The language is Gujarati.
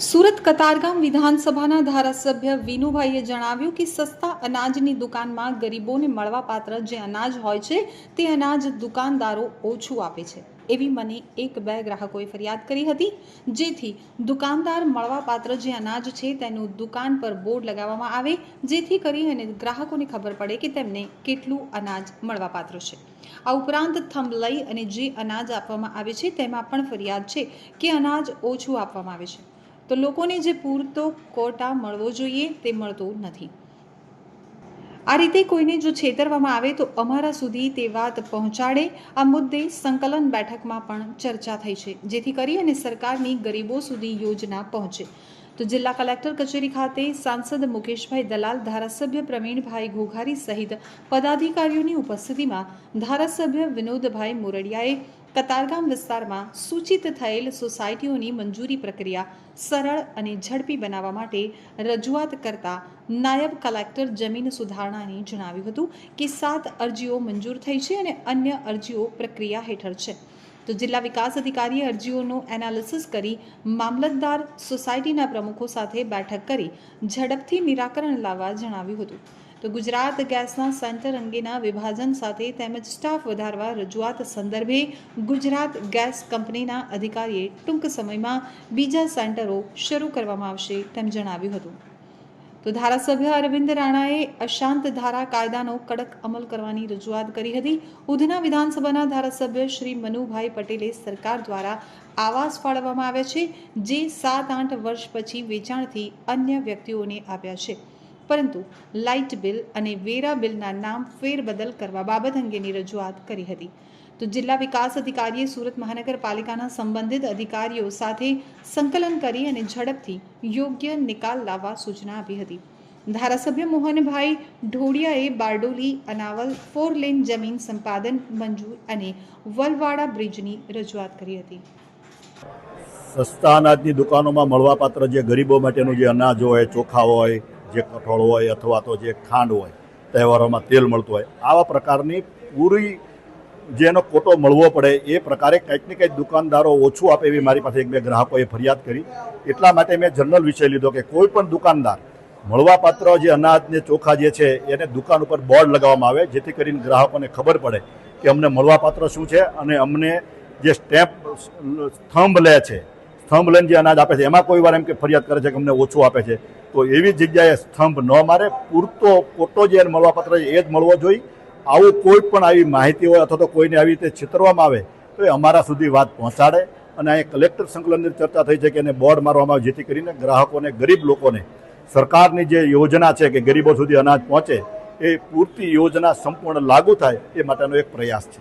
સુરત કતારગામ વિધાનસભાના ધારાસભ્ય વિનુભાઈએ જણાવ્યું કે સસ્તા અનાજની દુકાનમાં ગરીબોને મળવાપાત્ર જે અનાજ હોય છે, તે અનાજ દુકાનદારો ઓછું આપે છે. એવી મને એક બે ગ્રાહકોએ ફરિયાદ કરી હતી, જેથી દુકાનદાર મળવાપાત્ર જે અનાજ છે, તેનું દુકાન પર બોર્ડ લગાવવામાં આવે, જેથી કરી અને ગ્રાહકોને ખબર પડે કે તેમને કેટલું અનાજ મળવાપાત્ર છે. આ ઉપરાંત થંભ લઈ અને જે અનાજ આપવામાં આવે છે, તેમાં પણ ફરિયાદ છે કે અનાજ ઓછું આપવામાં આવે છે. તો લોકોને જે પૂરતો કોટા મળવો જોઈએ તે મળતો નથી. આ રીતે કોઈને જો છેતરવામાં આવે તો અમારા સુધી તે વાત પહોંચાડે. આ મુદ્દે સંકલન બેઠકમાં પણ ચર્ચા થઈ છે, જેથી કરી અને સરકારની ગરીબો સુધી યોજના પહોંચે. તો જિલ્લા કલેક્ટર કચેરી ખાતે સાંસદ મુકેશભાઈ દલાલ, ધારાસભ્ય પ્રવીણભાઈ ઘોઘારી સહિત પદાધિકારીઓની ઉપસ્થિતિમાં ધારાસભ્ય વિનોદભાઈ મોરડિયાએ કતારગામ વિસ્તારમાં સૂચિત થયેલ સોસાયટીઓની મંજૂરી પ્રક્રિયા સરળ અને ઝડપી બનાવવા માટે રજૂઆત કરતા નાયબ કલેક્ટર જમીન સુધારણાની જણાવ્યું હતું કે સાત અરજીઓ મંજૂર થઈ છે અને અન્ય અરજીઓ પ્રક્રિયા હેઠળ છે. તો જિલ્લા વિકાસ અધિકારીએ અરજીઓનું એનાલિસિસ કરી મામલતદાર સોસાયટીના પ્રમુખો સાથે બેઠક કરી ઝડપથી નિરાકરણ લાવવા જણાવ્યું હતું. તો ગુજરાત ગેસના સેન્ટર અંગેના વિભાજન સાથે તેમજ સ્ટાફ વધારવા રજૂઆત સંદર્ભે ગુજરાત ગેસ કંપનીના અધિકારીએ ટૂંક સમયમાં બીજા સેન્ટરો શરૂ કરવામાં આવશે તેમ જણાવ્યું હતું. તો ધારાસભ્ય અરવિંદ રાણાએ અશાંત ધારા કાયદાનો કડક અમલ કરવાની રજૂઆત કરી હતી. ઉધના વિધાનસભાના ધારાસભ્ય શ્રી મનુભાઈ પટેલે સરકાર દ્વારા આવાસ ફાળવવામાં આવ્યા છે, જે સાત આઠ વર્ષ પછી વેચાણથી અન્ય વ્યક્તિઓને આપ્યા છે. પરંતુ લાઇટ બિલ અને વેરા બિલના નામ ફેરબદલ કરવા બાબત અંગેની રજૂઆત કરી હતી. તો જિલ્લા વિકાસ અધિકારીએ સુરત મહાનગરપાલિકાના સંબંધિત અધિકારીઓ સાથે સંકલન કરી અને ઝડપથી યોગ્ય નિકાલ લાવવા સૂચના આપી હતી. ધારાસભ્ય મોહનભાઈ ઢોડિયાએ બારડોલી, અનાવલ ફોર લેન જમીન સંપાદન, મંજૂર અને વલવાડા બ્રિજની રજૂઆત કરી હતી. સસ્તા અનાજની દુકાનોમાં મળવાપાત્ર જે ગરીબો માટેનું જે અનાજ હોય, ચોખા હોય જે કઠોળ હોય અથવા તો જે ખાંડ હોય, તહેવારોમાં તેલ મળતું હોય, આવા પ્રકારની પૂરી જેનો કોટો મળવો પડે એ પ્રકારે કંઈક ને કંઈક દુકાનદારો ઓછું આપે એવી મારી પાસે એક બે ગ્રાહકોએ ફરિયાદ કરી. એટલા માટે મેં જનરલ વિષય લીધો કે કોઈ પણ દુકાનદાર મળવાપાત્ર જે અનાજ ને ચોખા જે છે એને દુકાન ઉપર બોર્ડ લગાવવામાં આવે, જેથી કરીને ગ્રાહકોને ખબર પડે કે અમને મળવાપાત્ર શું છે અને અમને જે સ્ટેમ્પ સ્થંભ લે છે સ્તંભ લઈને જે અનાજ આપે છે, એમાં કોઈ વાર એમ કે ફરિયાદ કરે છે કે અમને ઓછું આપે છે. તો એવી જગ્યાએ સ્તંભ ન મારે, પૂરતો ખોટો જે મળવાપત્ર છે, એ જ મળવો જોઈએ. આવું કોઈ પણ આવી માહિતી હોય અથવા તો કોઈને આવી રીતે છેતરવામાં આવે, તો એ અમારા સુધી વાત પહોંચાડે. અને અહીં કલેક્ટર સંકલનની ચર્ચા થઈ છે કે એને બોર્ડ મારવામાં આવે, જેથી કરીને ગ્રાહકોને, ગરીબ લોકોને સરકારની જે યોજના છે કે ગરીબો સુધી અનાજ પહોંચે, એ પૂરતી યોજના સંપૂર્ણ લાગુ થાય, એ માટેનો એક પ્રયાસ છે.